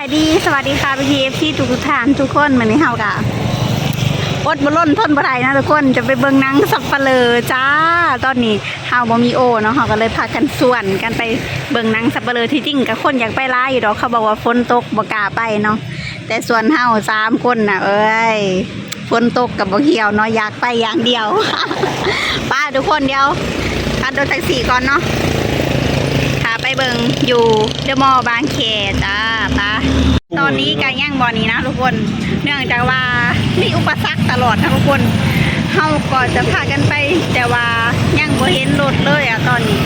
สวัสดีสวัสดีค่ะพี่เอฟที่ทุกท่านทุกคนวันนี้เฮากะอดบล้นทนบ่ได้นะทุกคนจะไปเบิ่งนังสับเปะเลอจ้า ตอนนี้เฮาบ่มีโอเนาะเฮาก็เลยพากันส่วนกันไปเบิ่งนังสับเปะเลอที่จริงกับคนอยากไปร้ายอยู่ดอกเขาบอกว่าฝนตกบ่กล้าไปเนาะแต่ส่วนเฮาสามคนน่ะ เอ้ยฝนตกกับบ่เหี่ยวเนาะอยากไปอย่างเดียวป้าทุกคนเดียวคันรถแท็กซี่ก่อนเนาะ เบิงอยู่เดอะมอลล์บางเขตจ้าปะตอนนี้การย่างบอนี้นะทุกคน เนื่องจากว่ามีอุปสรรคตลอดนะทุกคนเฮาก็จะพากันไป แต่ว่ายังบ่เห็นรถเลยอะตอนนี้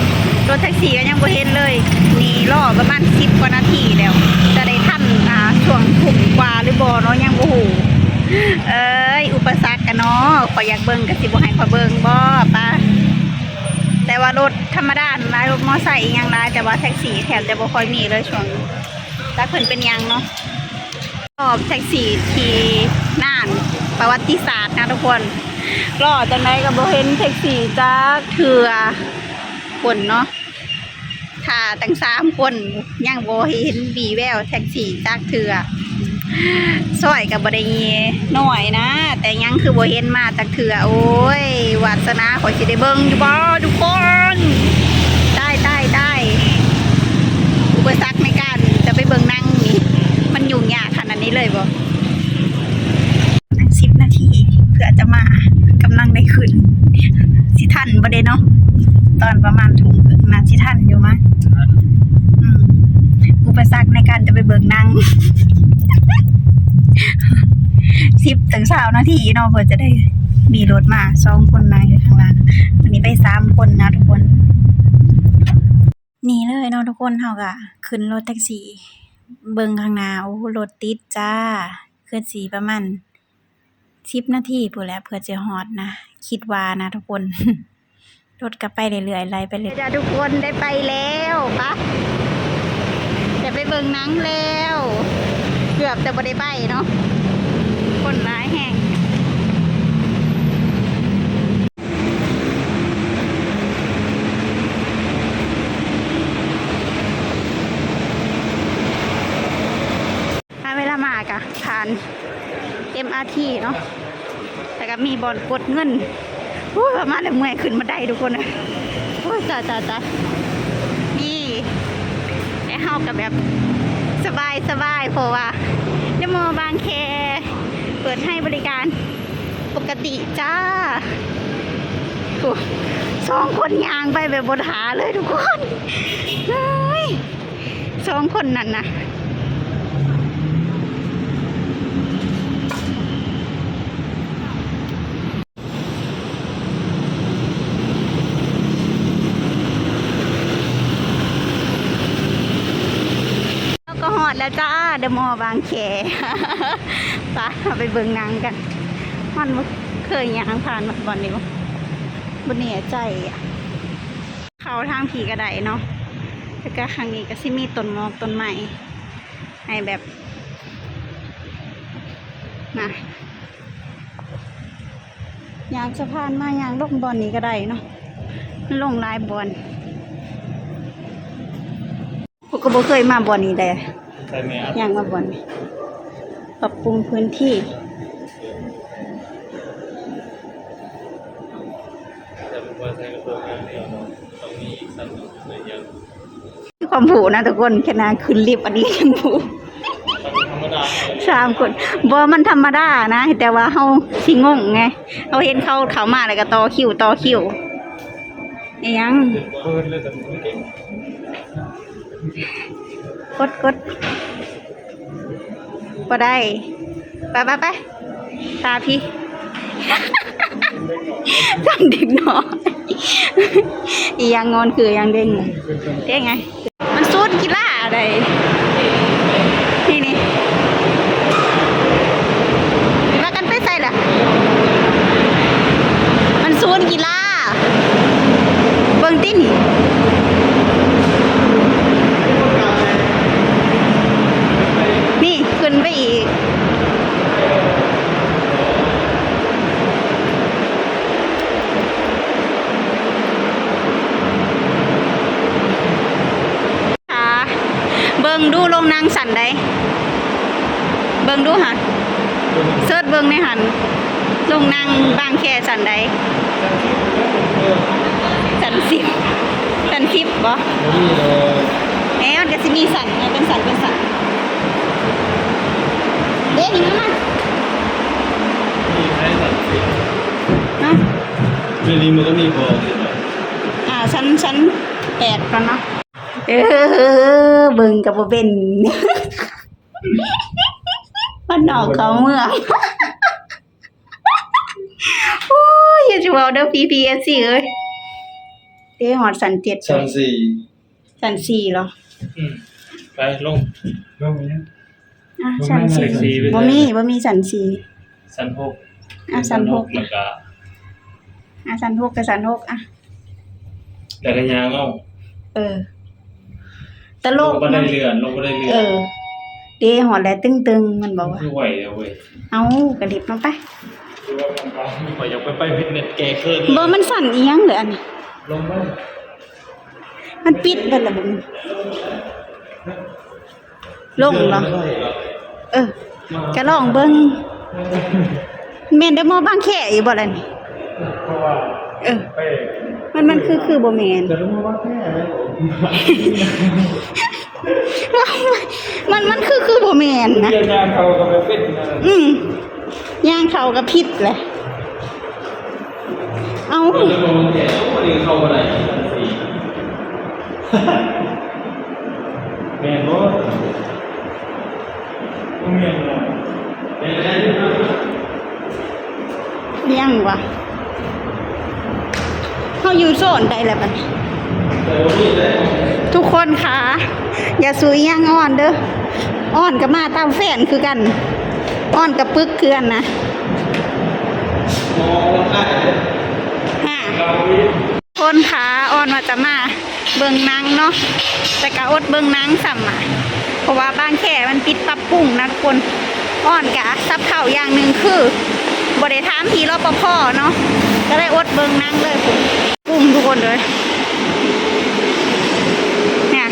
รถแท็กซี่ก็ยังบ่เห็นเลยนี่รอประมาณ10กว่านาทีแล้ว จะได้ทันอ่าช่วงทุ่มกว่าหรือบ่เนาะยังบ่ฮู้เอ้ยอุปสรรคกันเนาะขออยากเบิ่งก็สิบ่ให้ขอยเบิ่งบ่ปะ ว่ารถธรรมดาหลายรถมอไซค์ย่างหลายแต่ว่าแท็กซี่แถบจะบ่ค่อยมีเลยช่วงนี้แต่เพิ่นเป็นยังเนาะรอบแท็กซี่ที่น่านประวัติศาสตร์นะทุกคนรอจังไดก็บ่เห็นแท็กซี่จักเทื่อคนเนาะถ้าตั้งสามคนยังบ่เห็นวีแววแท็กซี่จักเทื่อ ซอยกับบได้น้อยนะ แต่ยังคือบ่เห็นมาจักเทื่อโอ้ยวาสนาขอยสิได้เบิ่งอยู่บ่ทุกคนได้ได้ได้อุปสรรคในการจะไปเบิ่งหนั่งนี่มันยุ่งยากขนาดนี้เลยบ่สิบนาทีเพื่อจะมากำลังได้ขึ้น สิทันบ่ได้เนาะตอนประมาณถุงครึ่งนาสิทันอยู่มั้ยอืมอุปสรรคในการจะไปเบิ่งหนั่ง สิบถึงสาวนาทีเนาะเพื่อจะได้มีรถมาสองคนนั่งอยู่ข้างล่างวันนี้ไปสามคนนะทุกคนนี่เลยเนาะทุกคนเฮาก็ขึ้นรถแท็กซี่เบิ่งข้างหน้าโอ้รถติดจ้าคือสิประมาณ10นาทีพู้นแหละเพื่อจะฮอดนะ คิดว่านะทุกคน รถก็ไปเรื่อยๆไล่ไปเรื่อยจ้าทุกคนได้ไปแล้วปะจะไปเบิ่งนังแล้ว เกือบจะบ่ได้ไปเนาะคนร้ายแห้งถ้าเวลามากะผ่าน MRT เนาะแต่ก็มีบอลกดเงินโอ้ยประมาณเดี๋ยวเมื่อยขึ้นมาได้ทุกคนนะโอ้จ้าจ้าจ้านี่ไอ้เฮากับแบบ สบายสบายเพราะว่าเดโมบางแค เปิดให้บริการปกติจ้าสองคนยางไปแบบบนหาเลยทุกคนสองคนนั่นนะ แล้วก็หอดแล้วจ้าเดอะมอว์บางแคไปเอาไปเบิ่งนังกัน มันเคยยางผ่านบ่อนนี้บ่บ่แน่ใจอะเขาทางผีกระไดเนาะแล้วก็ครั้งนี้ก็สิมีต้นมอกต้นไม้ให้แบบนะยางสะพานมายางลงบอนนี้ก็ได้เนาะลงลายบอนพวกก็บ่เคยมาบอนนี้เลย ใช่ไหมครับย่างมาบอนนี้ปรับปรุงพื้นที่แต่ผมว่าใช้กระตัวงานเดียวเนาะต้องมีอีกสักหนึ่งเลยยังความผูนะทุกคนแค่นาขึ้นลิฟต์อันนี้ยังผูต้องธรรมดาเลยสามคนบ่มันธรรมดานะ แต่ว่าเฮาสิงงไงเราเห็นเขาเขามาแล้วก็ต่อคิวต่อคิวอิหยังเดินเพิ่นเลยแต่ผมไม่เก่ง กดกดก็ได้ ไปไปไปตาพี่จังเด็กน้อยอียังงอนคืออยังเด้งเด้งไง มันซูดกีฬาอะไรนี่นี่มากันไปใส่ล่ะ มันซูนกีฬาเบิ่งตินี่ นี่ขึ้นไปอีกค่ะเบิ่งดูลงนางสันได้ เบิ่งดูหันเสิร์ชเบิ่งในหันลงนั่งบางแคสันใดสันสิบสันสิบบ่นี่เลยแหมมันก็สิมีสันไงเป็นสันเป็นสัน เด้นี่มามามีใช้สัตว์สิเนาะเรื่องนี้มันก็มีบอกอยู่นะอ่าชั้นชั้นแปดก่อนเนาะเออเบิ่งกับบ่เป็นมันนอกเขาเมืองโอ้ยอย่าจะบอกเด้อ PPSC เอ้ยเด้หอดสันเจ็ดชั้นสี่สันสี่เหรอ อืมไปลงลงนี้ อะสันสี่สันสี่ไปเลยบ่มีบ่มีสันสี่ชั้นหกอะชั้นหกแล้วก็อะสันหกกับสันหกอะแล้วก็ยางเอาเออตลลกงบ่ได้เนาะเรือนลงบ่ได้เรืเออเด้หอดแล้วตึงๆมันบอกว่าคือไหวแล้วเว้ยเอากระดิบมาไปคือว่ามันเอาไม่ค่อยอยากไปไปฟิตเนสแกเคินบ่มันสั่นเอียงเลยอันนี้ลงไปมันปิดเบิดและบ่ลงเหรอ เออก็ลองเบิ่งแม่นได้มอบางแค่อีบ่ล่ะนี่เพราะว่าเออไปมันมันคือคือบ่แม่นจะรู้ว่าแค่ไหนผมมันมันคือคือบ่แม่นนะเรียนงานเขาก็ไปฟิตนะอืมย่างเขาก็ผิดแหละเอาเราจะลงเนี่ยวันนี้เข้าอะไรสี่แม่นบ่บ่แม่นบ่แม่นได้ด้วยนะ เลี้ยงวะเฮาอยู่โซนใดแล้วบัดนี้ทุกคนคะอย่าสุยย่างอ่อนเด้ออ่อนกับมาตามแฟนคือกัน อ่อนกับปึกเคือนนะมองได้เลยฮ่าคนขาอ่อนว่าจะมาเบิ่งนังเนาะแต่กะอดเบิ่งนังสัมมา เพราะว่าบางแค่มันปิดปรับปรุงนะทุกคนอ่อนกะซับเข่าอย่างหนึ่งคือบริถามพี่รปภเนาะก็ได้อดเบิงนั่งเลยปุ่มทุกคนเลยเนี่ย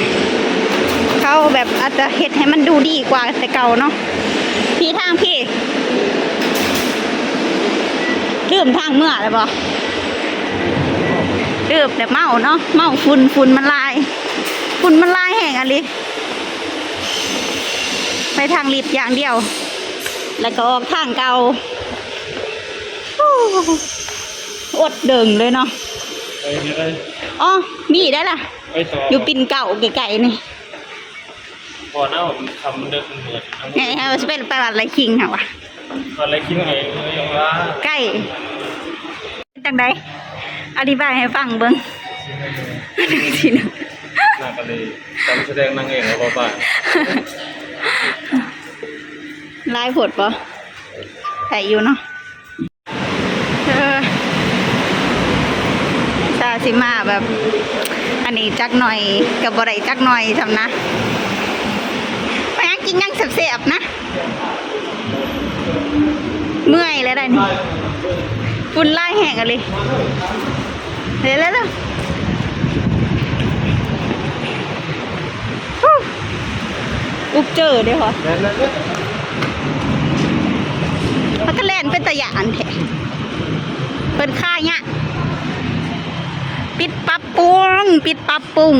เขาแบบอาจจะเฮ็ดให้มันดูดีกว่าแต่เก่าเนาะพี่ทางพี่ลืมทางเมื่อเลยบ่เดือบแต่เมาเนาะเมาฝุ่นฝุ่นมันลายฝุ่นมันลายแห่งอะไร ไปทางลิฟต์อย่างเดียว แล้วก็ออกทางเก่าโอ้อดเดิงเลยเนาะไปไม่ได้อ๋อมีได้ล่ะ ไปต่ออยู่ปิ่นเก่าไกลๆนี่พอหน้าผมทำเดินเหมือนทั้งหมไงดฮะจะเป็นประวัติอะไรคิงค่ะวะตอนแรกคิดว่าไงเออยังว่าใกล้จังใดอธิบายให้ฟังเบิ้งทีหนึงหน้าก็เลยจำแสดงนางเอกแล้วป่า ลายผดปะใส่อยู่เนาะเออซาซิมาแบบ อันนี้จักหน่อยกับบไรจักหน่อยทำนะไปยังกินยังเสียบๆนะ เมื่อยแล้วได้นี่ฝุ่นไล่แห้งกันเลยเดี๋ยวแล้วฮู้ อุกเจอเดี๋ยวเหรอแล้วแล้วพักแลนเป็นตะยานแท้เป็นค่าเนี่ยปิดปรับปรุงปิดปรับปรุง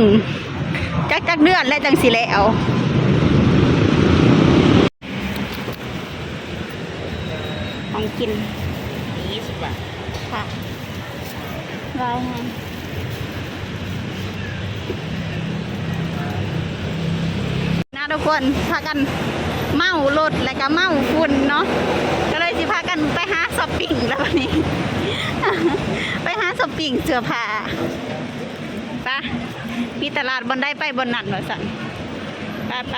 จักจักเดือนและจังสิแล้วของกินยี่สิบบาทค่ะร้อยไงน ทุกคนพากันเมารถและก็เมาฝุ่นเนาะก็เลยสิพากันไปหาช้อปปิ้งแล้ววันนี้ ไปหาช้อปปิ้งเสื้อผ้าไปะมีตลาดบนได้ไปบนนัดเหมือนสันไปไป